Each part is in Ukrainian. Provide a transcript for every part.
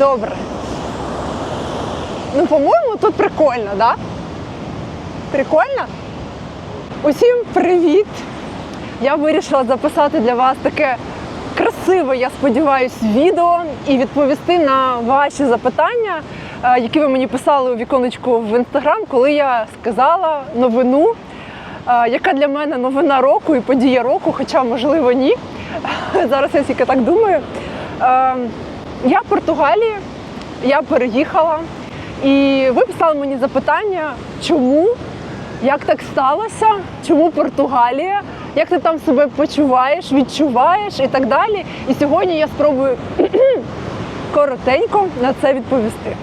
Добре. Ну, по-моєму, тут прикольно, да? Прикольно? Усім привіт! Я вирішила записати для вас таке красиве, я сподіваюся, відео і відповісти на ваші запитання, е, які ви мені писали у віконечку в інстаграм, коли я сказала новину, е, яка для мене новина року і подія року, хоча, можливо, ні. Зараз я тільки так думаю. Я в Португалії, я переїхала, і ви писали мені запитання, чому, як так сталося, чому Португалія, як ти там себе почуваєш, відчуваєш і так далі. І сьогодні я спробую коротенько на це відповісти.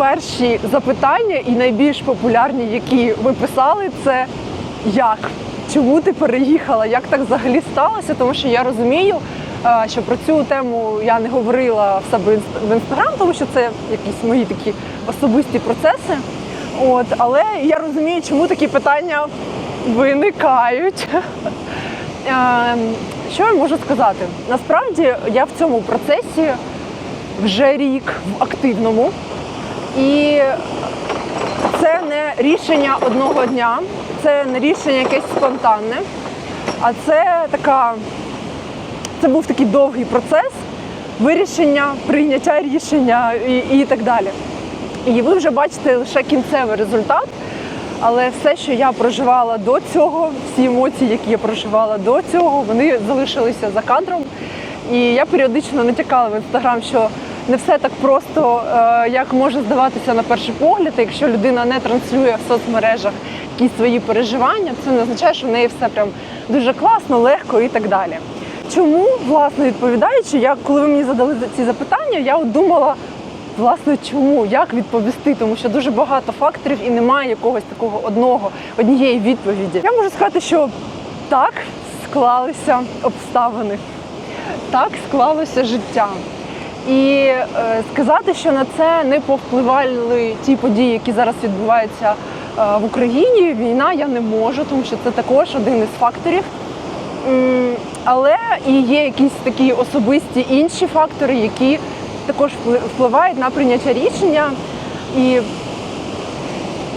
Перші запитання, і найбільш популярні, які ви писали, це як? Чому ти переїхала? Як так взагалі сталося? Тому що я розумію, е, що про цю тему я не говорила в себе в інстаграм, тому що це якісь мої такі особисті процеси. От, але я розумію, чому такі питання виникають. Ем, Що я можу сказати? Насправді я в цьому процесі вже рік в активному. І це не рішення одного дня, це не рішення якесь спонтанне, а це така, це був такий довгий процес вирішення, прийняття рішення і, і так далі. І ви вже бачите лише кінцевий результат. Але все, що я проживала до цього, всі емоції, які я проживала до цього, вони залишилися за кадром. І я періодично натякала в інстаграм, що не все так просто, е, як може здаватися на перший погляд. Якщо людина не транслює в соцмережах якісь свої переживання, це не означає, що в неї все прям дуже класно, легко і так далі. Чому, власне, відповідаючи, я коли ви мені задали ці запитання, я от думала. Власне, чому? Як відповісти? Тому що дуже багато факторів і немає якогось такого одного, однієї відповіді. Я можу сказати, що так склалися обставини, так склалося життя. І е, сказати, що на це не повпливали ті події, які зараз відбуваються е, в Україні. Війна я не можу, тому що це також один із факторів. Але і є якісь такі особисті інші фактори, які також впли- впливають на прийняття рішення. І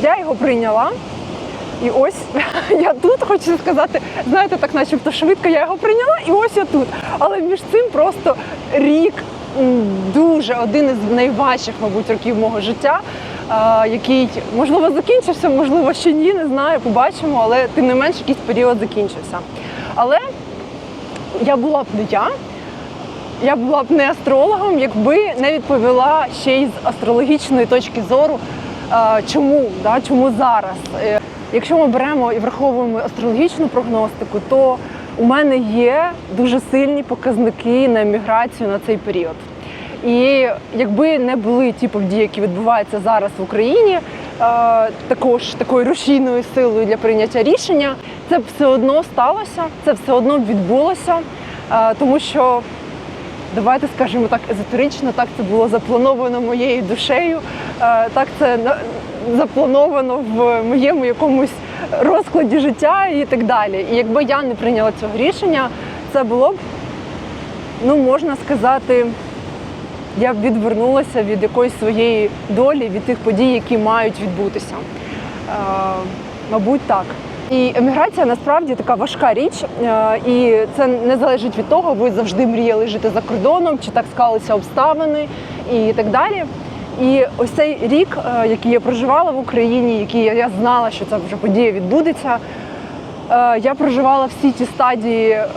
я його прийняла. І ось я тут хочу сказати, знаєте, так начебто швидко я його прийняла, і ось я тут. Але між цим просто рік дуже один із найважчих, мабуть, років мого життя, який можливо закінчився, можливо, ще ні, не знаю, побачимо, але тим не менш якийсь період закінчився. Але я була б не я, я була б не астрологом, якби не відповіла ще й з астрологічної точки зору, чому, да, чому зараз. Е, Якщо ми беремо і враховуємо астрологічну прогностику, то у мене є дуже сильні показники на еміграцію на цей період. І якби не були ті події, які відбуваються зараз в Україні, е, також такою рушійною силою для прийняття рішення, це б все одно сталося, це все одно відбулося, е, тому що давайте скажемо так езотерично, так це було заплановано моєю душею, е, так це заплановано в моєму якомусь розкладі життя і так далі. І якби я не прийняла цього рішення, це було б, ну можна сказати, я б відвернулася від якоїсь своєї долі, від тих подій, які мають відбутися. Е, мабуть, так. І еміграція насправді така важка річ, е, і це не залежить від того, ви завжди мріяли жити за кордоном, чи так склалися обставини і так далі. І ось цей рік, е, який я проживала в Україні, який я- знала, що ця вже подія відбудеться, е, я проживала всі ті стадії. е,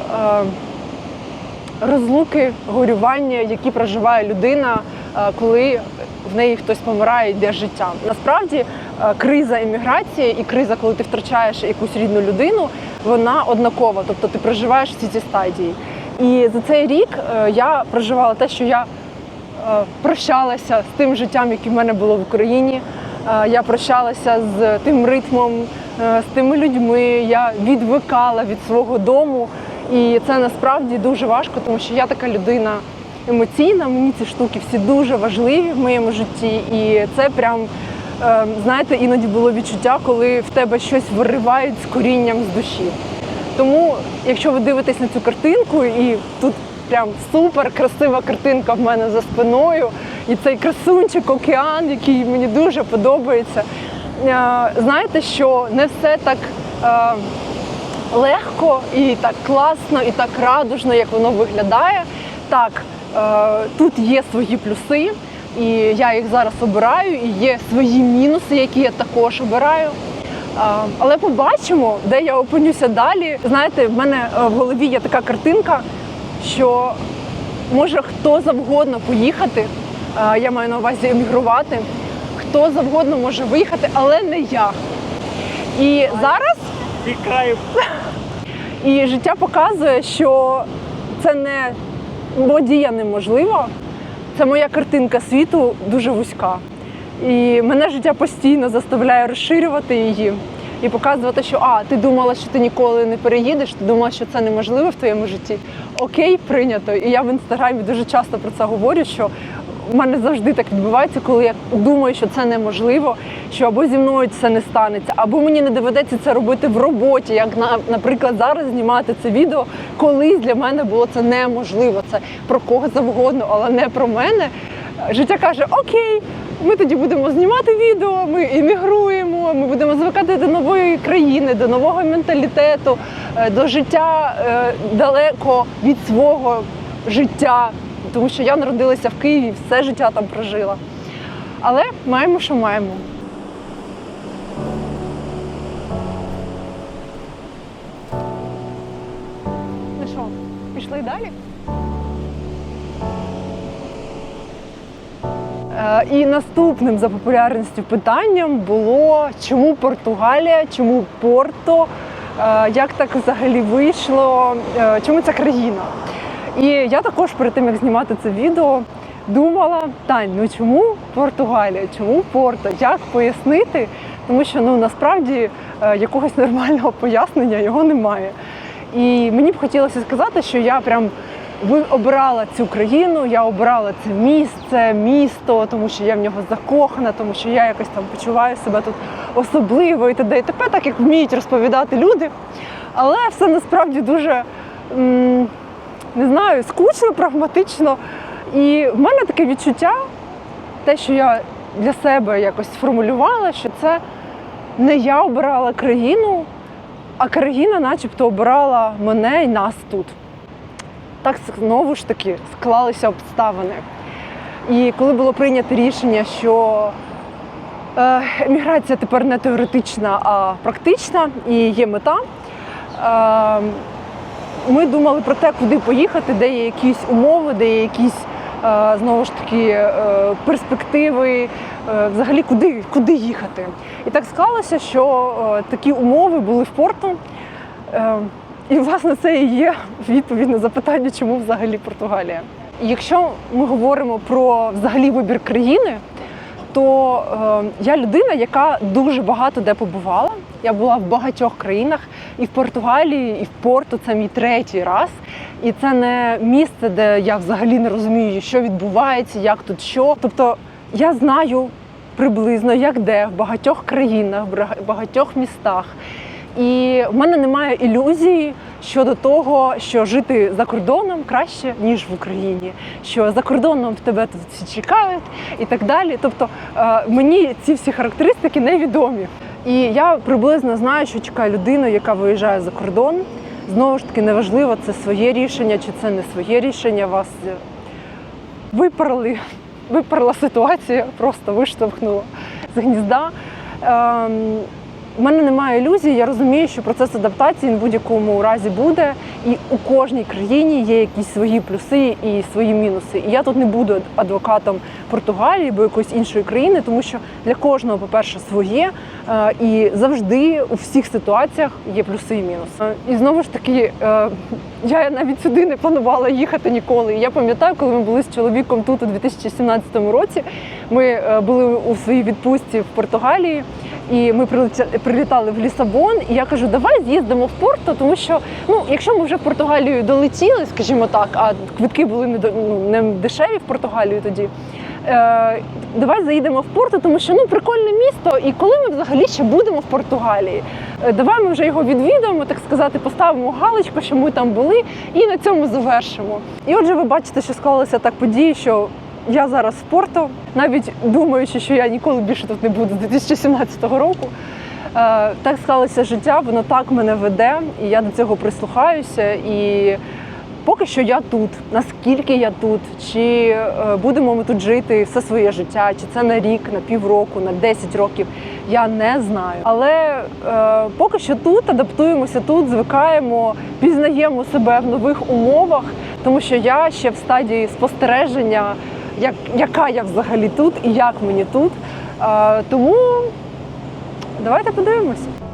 розлуки, горювання, які проживає людина, коли в неї хтось помирає, йде життя. Насправді криза еміграції і криза, коли ти втрачаєш якусь рідну людину, вона однакова. Тобто ти проживаєш всі ці стадії. І за цей рік я проживала те, що я прощалася з тим життям, яке в мене було в Україні. Е, Я прощалася з тим ритмом е, з тими людьми. Я відвикала від свого дому. І це насправді дуже важко, тому що я така людина емоційна. Мені ці штуки всі дуже важливі в моєму житті. І це прям, е, знаєте, іноді було відчуття, коли в тебе щось виривають з корінням з душі. Тому, якщо ви дивитесь на цю картинку, і тут прям супер красива картинка в мене за спиною, і цей красунчик океан, який мені дуже подобається. е, Знаєте, що не все так е, легко і так класно, і так радужно, як воно виглядає. Так, е, тут є свої плюси, і я їх зараз обираю, і є свої мінуси, які я також обираю. Але побачимо, де я опинюся далі. Знаєте, в мене в голові є така картинка, що може хто завгодно поїхати. Я маю на увазі емігрувати. Хто завгодно може виїхати, але не я. І зараз Тікаю. і життя показує, що це не водія неможливо. Це моя картинка світу дуже вузька. І мене життя постійно заставляє розширювати її і показувати, що а, ти думала, що ти ніколи не переїдеш, ти думала, що це неможливо в твоєму житті. Окей, прийнято. І я в інстаграмі дуже часто про це говорю, що в мене завжди так відбувається, коли я думаю, що це неможливо, що або зі мною це не станеться, або мені не доведеться це робити в роботі, як на, наприклад, зараз знімати це відео. Колись для мене було це неможливо. Це про кого завгодно, але не про мене. Життя каже: Окей, ми тоді будемо знімати відео, ми іммігруємо, ми будемо звикати до нової країни, до нового менталітету, е, до життя е, далеко від свого життя, тому що я народилася в Києві, все життя там прожила. Але маємо, що маємо. Ну що, пішли далі? І наступним за популярністю питанням було чому Португалія, чому Порто, Е, як так взагалі вийшло, е, чому ця країна. І я також перед тим, як знімати це відео, думала, Тань, ну чому Португалія, чому Порто? Як пояснити? Тому що ну насправді е, якогось нормального пояснення його немає. І мені б хотілося сказати, що я прям ви обирала цю країну, я обирала це місце, місто, тому що я в нього закохана, тому що я якось там почуваю себе тут особливо і т.д. і т.п., так як вміють розповідати люди. Але все насправді дуже не знаю, скучно, прагматично. І в мене таке відчуття, те, що я для себе якось сформулювала, що це не я обирала країну, а країна, начебто, обирала мене і нас тут. Так знову ж таки склалися обставини. І коли було прийнято рішення, що е, еміграція тепер не теоретична, а практична і є мета, е, ми думали про те, куди поїхати, де є якісь умови, де є якісь е, знову ж таки перспективи, взагалі куди, куди їхати. І так склалося, що такі умови були в порту. І власне це і є відповідь на запитання, чому взагалі Португалія. Якщо ми говоримо про взагалі вибір країни, то е, я людина, яка дуже багато де побувала. Я була в багатьох країнах, і в Португалії, і в Порту це мій третій раз. І це не місце, де я взагалі не розумію, що відбувається, як тут що. Тобто я знаю приблизно, як де в багатьох країнах, в багатьох містах. І в мене немає ілюзії щодо того, що жити за кордоном краще ніж в Україні, що за кордоном в тебе тут всі чекають і так далі. Тобто е, мені ці всі характеристики невідомі. І я приблизно знаю, що чекає людину, яка виїжджає за кордон. Знову ж таки, неважливо, це своє рішення чи це не своє рішення. Вас е, виперли, виперла ситуація, просто виштовхнула з гнізда. У мене немає ілюзій, я розумію, що процес адаптації в будь-якому разі буде, І у кожній країні є якісь свої плюси і свої мінуси. І я тут не буду адвокатом Португалії або якоїсь іншої країни, тому що для кожного, по-перше, своє. е, І завжди у всіх ситуаціях є плюси і мінуси. Е, І знову ж таки, е, я навіть сюди не планувала їхати ніколи. Я пам'ятаю, коли ми були з чоловіком тут у 2017 році. Ми е, були у своїй відпустці в Португалії. І ми прилітали в Лісабон, і я кажу, давай з'їздимо в Порто, тому що ну, якщо ми вже в Португалію долетіли, скажімо так, а квитки були не, ну, дешеві в Португалію тоді. Давай заїдемо в Порто, тому що ну прикольне місто. І коли ми взагалі ще будемо в Португалії, Е, давай ми вже його відвідаємо, так сказати, поставимо галочку, що ми там були, і на цьому завершимо. І отже, ви бачите, що склалися так події, що я зараз в Порто, навіть думаючи, що я ніколи більше тут не буду з 2017 року. Е, Так склалося життя, воно так мене веде, і я до цього прислухаюся. І поки що я тут. Наскільки я тут, чи е, будемо ми тут жити все своє життя, чи це на рік, на півроку, на 10 років, я не знаю. Але е, поки що тут адаптуємося тут, звикаємо, пізнаємо себе в нових умовах, тому що я ще в стадії спостереження, як, яка я взагалі тут і як мені тут. Е, тому давайте подивимося.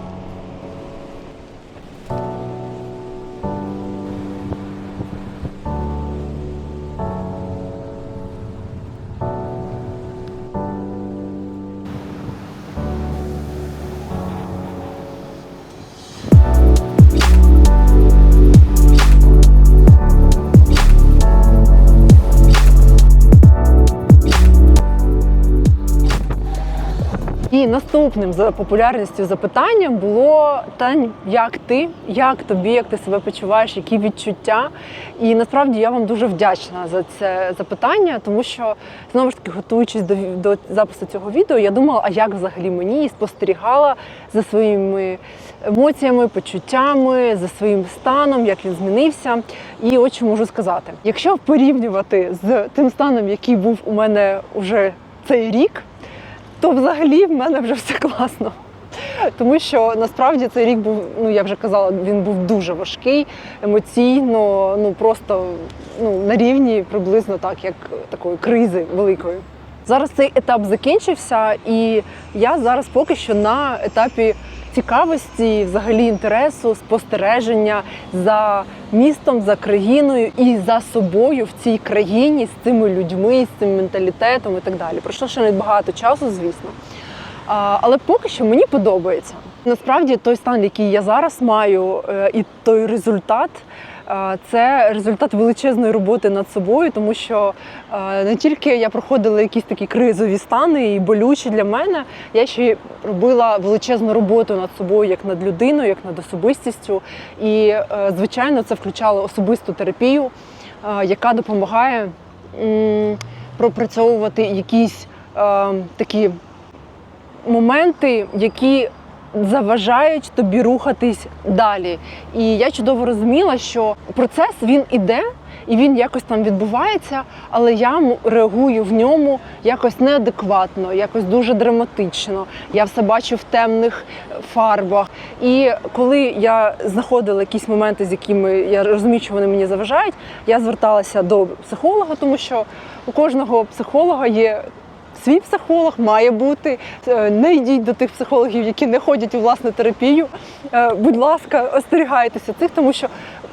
Наступним за популярністю запитанням було Тань, як ти, як тобі, як ти себе почуваєш, які відчуття. І насправді я вам дуже вдячна за це запитання, тому що знову ж таки, готуючись до, до запису цього відео, я думала, а як взагалі мені? І спостерігала за своїми емоціями, почуттями, за своїм станом, як він змінився. І от що можу сказати: якщо порівнювати з тим станом, який був у мене уже цей рік то взагалі в мене вже все класно. Тому що насправді цей рік був, ну я вже казала, він був дуже важкий, емоційно, ну просто ну, на рівні приблизно так, як такої кризи великої. Зараз цей етап закінчився, і я зараз поки що на етапі цікавості, взагалі інтересу, спостереження за містом, за країною і за собою в цій країні з цими людьми, з цим менталітетом і так далі. Пройшло ще не багато часу, звісно. Але поки що мені подобається. Насправді той стан, який я зараз маю, е, і той результат. Це результат величезної роботи над собою, тому що не тільки я проходила якісь такі кризові стани і болючі для мене, я ще робила величезну роботу над собою, як над людиною, як над особистістю. І, е, звичайно, це включало особисту терапію, яка допомагає пропрацьовувати якісь е, такі моменти, які заважають тобі рухатись далі. І я чудово розуміла, що процес він іде. І він якось там відбувається, але я реагую в ньому якось неадекватно, якось дуже драматично. Я все бачу в темних фарбах. І коли я знаходила якісь моменти, з якими я розумію, що вони мені заважають, я зверталася до психолога, тому що у кожного психолога є свій психолог має бути. Е, Не йдіть до тих психологів, які не ходять у власну терапію. Е, Будь ласка, остерігайтеся цих, тому що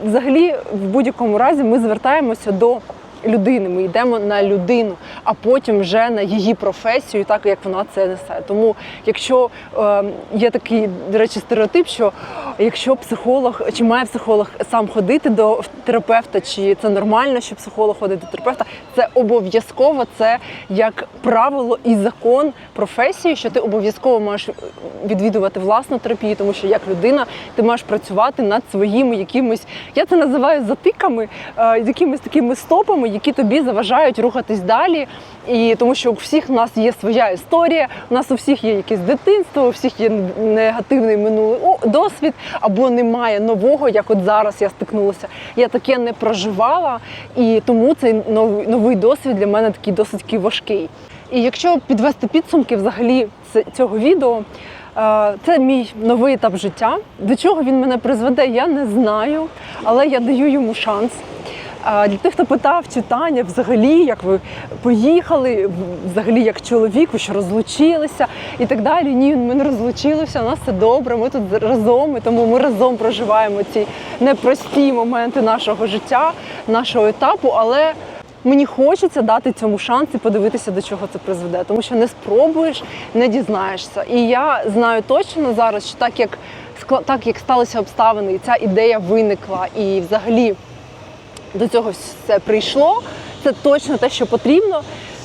взагалі в будь-якому разі ми звертаємося до людини. Ми йдемо на людину, а потім вже на її професію, так як вона це несе. Тому, якщо е, є такий, до речі, стереотип, що якщо психолог чи має психолог сам ходити до терапевта, чи це нормально, що психолог ходить до терапевта, це обов'язково, це як правило і закон професії, що ти обов'язково маєш відвідувати власну терапію, тому що як людина ти маєш працювати над своїми якимись, я це називаю затиками, е, якимись такими стопами, які тобі заважають рухатись далі. І тому що у всіх у нас є своя історія, у нас у всіх є якесь дитинство, у всіх є негативний минулий досвід, або немає нового, як от зараз я стикнулася. Я таке не проживала, і тому цей новий, досвід для мене такий досить важкий. І якщо підвести підсумки взагалі цього відео, е, це мій новий етап життя. До чого він мене призведе, я не знаю. але я даю йому шанс. Для тих, хто питав, чи Таня, взагалі, як ви поїхали, взагалі як чоловік, ви що розлучилися і так далі. Ні, ми не розлучилися, у нас все добре, ми тут разом, і тому ми разом проживаємо ці непрості моменти нашого життя, нашого етапу. Але мені хочеться дати цьому шанс і подивитися, до чого це призведе, тому що не спробуєш, не дізнаєшся. І я знаю точно зараз, що так як так як сталися обставини, і ця ідея виникла, і взагалі до цього все прийшло. Це точно те, що потрібно.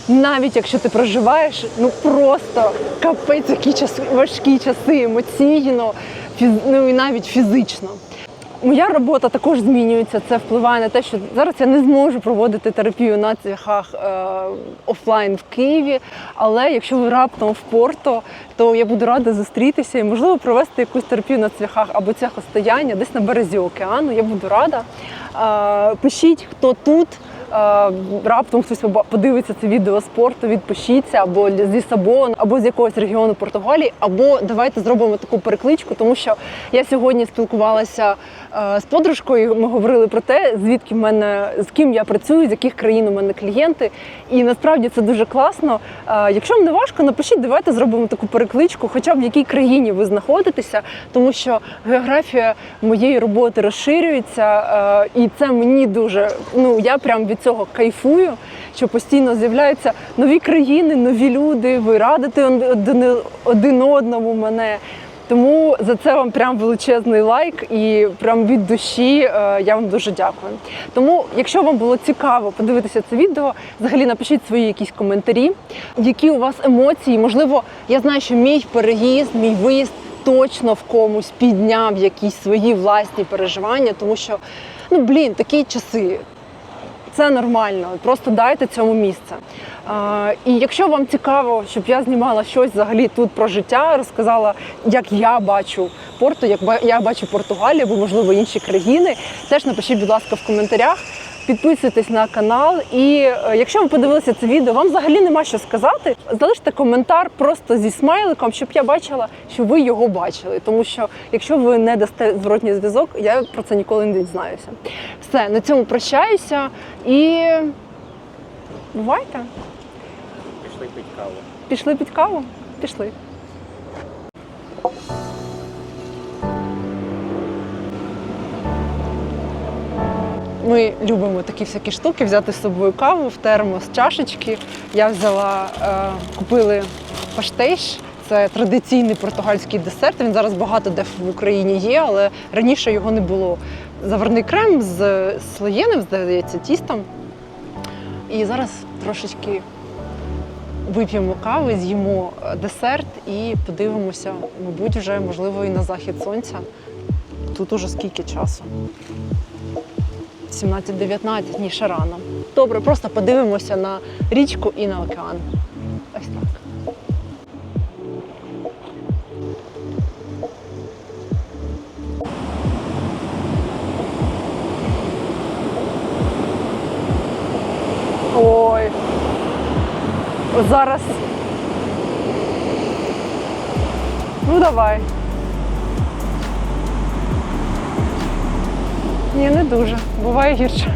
Навіть якщо ти проживаєш, ну просто капець, які часи, важкі часи емоційно, фіз, ну і навіть фізично. Моя робота також змінюється. Це впливає на те, що зараз я не зможу проводити терапію на цвяхах е, офлайн в Києві. Але якщо ви раптом в Порто, то я буду рада зустрітися і можливо провести якусь терапію на цвяхах або цвяхостояння десь на березі океану. Я буду рада. Е, пишіть, хто тут. Е, Раптом хтось подивиться це відео з порту, відпишіться або з Лісабон, або з якогось регіону Португалії, або давайте зробимо таку перекличку, тому що я сьогодні спілкувалася е, з подружкою. Ми говорили про те, звідки в мене з ким я працюю, з яких країн у мене клієнти. І насправді це дуже класно. Е, Якщо вам не важко, напишіть, давайте зробимо таку перекличку, хоча б в якій країні ви знаходитеся, тому що географія моєї роботи розширюється, і це мені дуже ну я прям від цього кайфую, що постійно з'являються нові країни, нові люди. Ви радите один, одному мене. Тому за це вам прям величезний лайк і прям від душі е, я вам дуже дякую. Тому, якщо вам було цікаво подивитися це відео, взагалі напишіть свої якісь коментарі, які у вас емоції. Можливо, я знаю, що мій переїзд, мій виїзд точно в комусь підняв якісь свої власні переживання, тому що ну блін, такі часи. Це нормально, просто дайте цьому місце. І якщо вам цікаво, щоб я знімала щось взагалі тут про життя, розказала, як я бачу Порту, як я бачу Португалію або можливо інші країни, теж напишіть, будь ласка, в коментарях. Підписуйтесь на канал, і е, якщо ви подивилися це відео, вам взагалі нема що сказати. Залиште коментар просто зі смайликом, щоб я бачила, що ви його бачили. Тому що якщо ви не дасте зворотній зв'язок, я про це ніколи не дізнаюся. Все, на цьому прощаюся і бувайте. Пішли пить каву. Пішли під каву? Пішли. Ми любимо такі всякі штуки, взяти з собою каву в термос, чашечки. Я взяла, е, купили паштейш. Це традиційний португальський десерт. Він зараз багато де в Україні є, але раніше його не було. Заварний крем з слоєним, здається, тістом. І зараз трошечки вип'ємо кави, з'їмо десерт і подивимося, мабуть, вже можливо і на захід сонця. Тут уже скільки часу? 17-19, ні, рано. Добре, просто подивимося на річку і на океан. Ось так. Ой. Зараз. Ну давай. Ні, не дуже. Буває гірше.